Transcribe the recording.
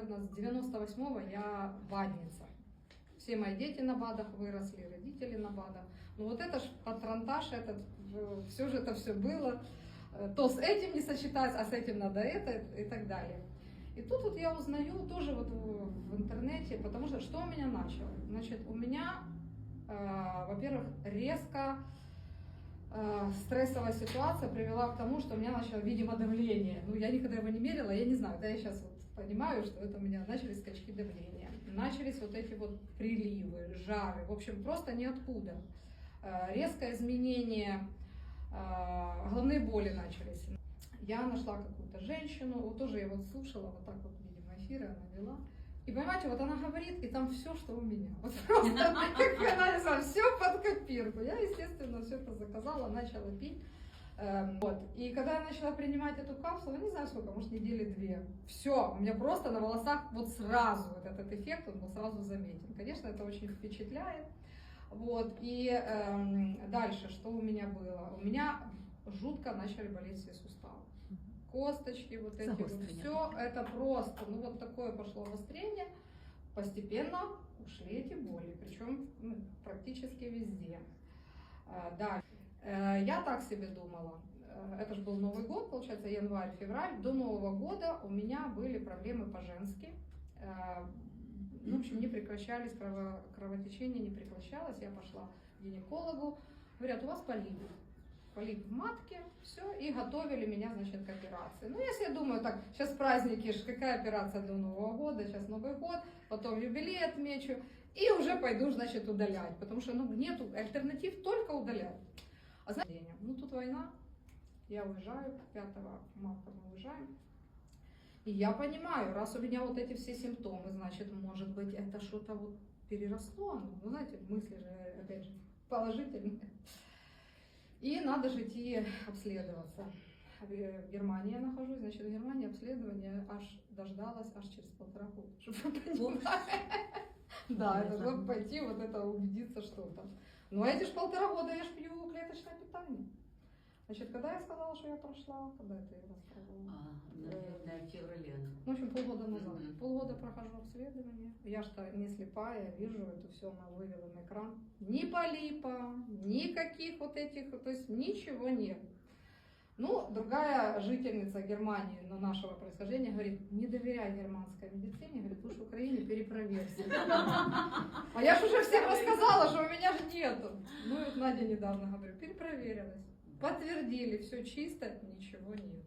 наверное, с 98-го я БАДница. Все мои дети на БАДах выросли, родители на БАДах. Ну вот это ж патронтаж, этот, все же это все было. Э, То с этим не сочетается, а с этим надо это и так далее. И тут вот я узнаю тоже вот в, интернете, потому что что у меня начало? Значит, у меня, э, во-первых, резко э, стрессовая ситуация привела к тому, что у меня начало, видимо, давление. Ну, я никогда его не мерила, я не знаю, да, я сейчас вот понимаю, что это у меня начались скачки давления. Начались вот эти вот приливы, жары, в общем, просто ниоткуда. Э, резкое изменение, э, головные боли начались. Я нашла какую-то женщину, вот тоже я вот слушала, вот так вот, видимо, эфиры она вела. И понимаете, вот она говорит, и там все, что у меня. Вот просто, как она все под копирку. Я, естественно, все это заказала, начала пить. Эм, Вот. И когда я начала принимать эту капсулу, не знаю сколько, может недели две, все, у меня просто на волосах вот сразу вот этот эффект, он был сразу заметен. Конечно, это очень впечатляет. Вот. И эм, дальше, что у меня было? У меня жутко начали болеть все суставы. Косточки, вот эти вот, все это просто, ну вот такое пошло обострение. Постепенно ушли эти боли, причем ну, практически везде. Э, Дальше. Я так себе думала. Э, Это же был Новый год, получается, январь-февраль. До Нового года у меня были проблемы по-женски. Ну, в общем, не прекращались, крово- кровотечение не прекращалось. Я пошла к гинекологу. Говорят, у вас полип. Полип в матке, все, и готовили меня, значит, к операции. Ну, я себе думаю, так, сейчас праздники, ж какая операция до Нового года, сейчас Новый год, потом юбилей отмечу, и уже пойду, значит, удалять, потому что, ну, нету альтернатив, только удалять. А знаете, ну, тут война, я уезжаю, 5 марта мы уезжаем, и я понимаю, раз у меня вот эти все симптомы, значит, может быть, это что-то вот переросло, ну, знаете, мысли же, опять же, положительные. И надо же идти обследоваться. В э, Германии я нахожусь, значит, в Германии обследование аж дождалась аж через полтора года, чтобы вы понимали. Да, это чтобы пойти вот это убедиться, что там. Но эти ж полтора года я ж пью клеточное питание. Значит, когда я сказала, что я прошла, когда это я рассказывала? А, наверное, в феврале. Ну, в общем, полгода назад. Мгм. Полгода прохожу обследование. Я что не слепая, вижу это все, она вывела на экран. Ни полипа, никаких вот этих, то есть ничего нет. Ну, другая жительница Германии, но нашего происхождения, говорит, не доверяй германской медицине, говорит, лучше в Украине перепроверься. А я же уже всем рассказала, что у меня же нету. Ну и Надя недавно говорю, перепроверилась. Подтвердили, все чисто, ничего нет.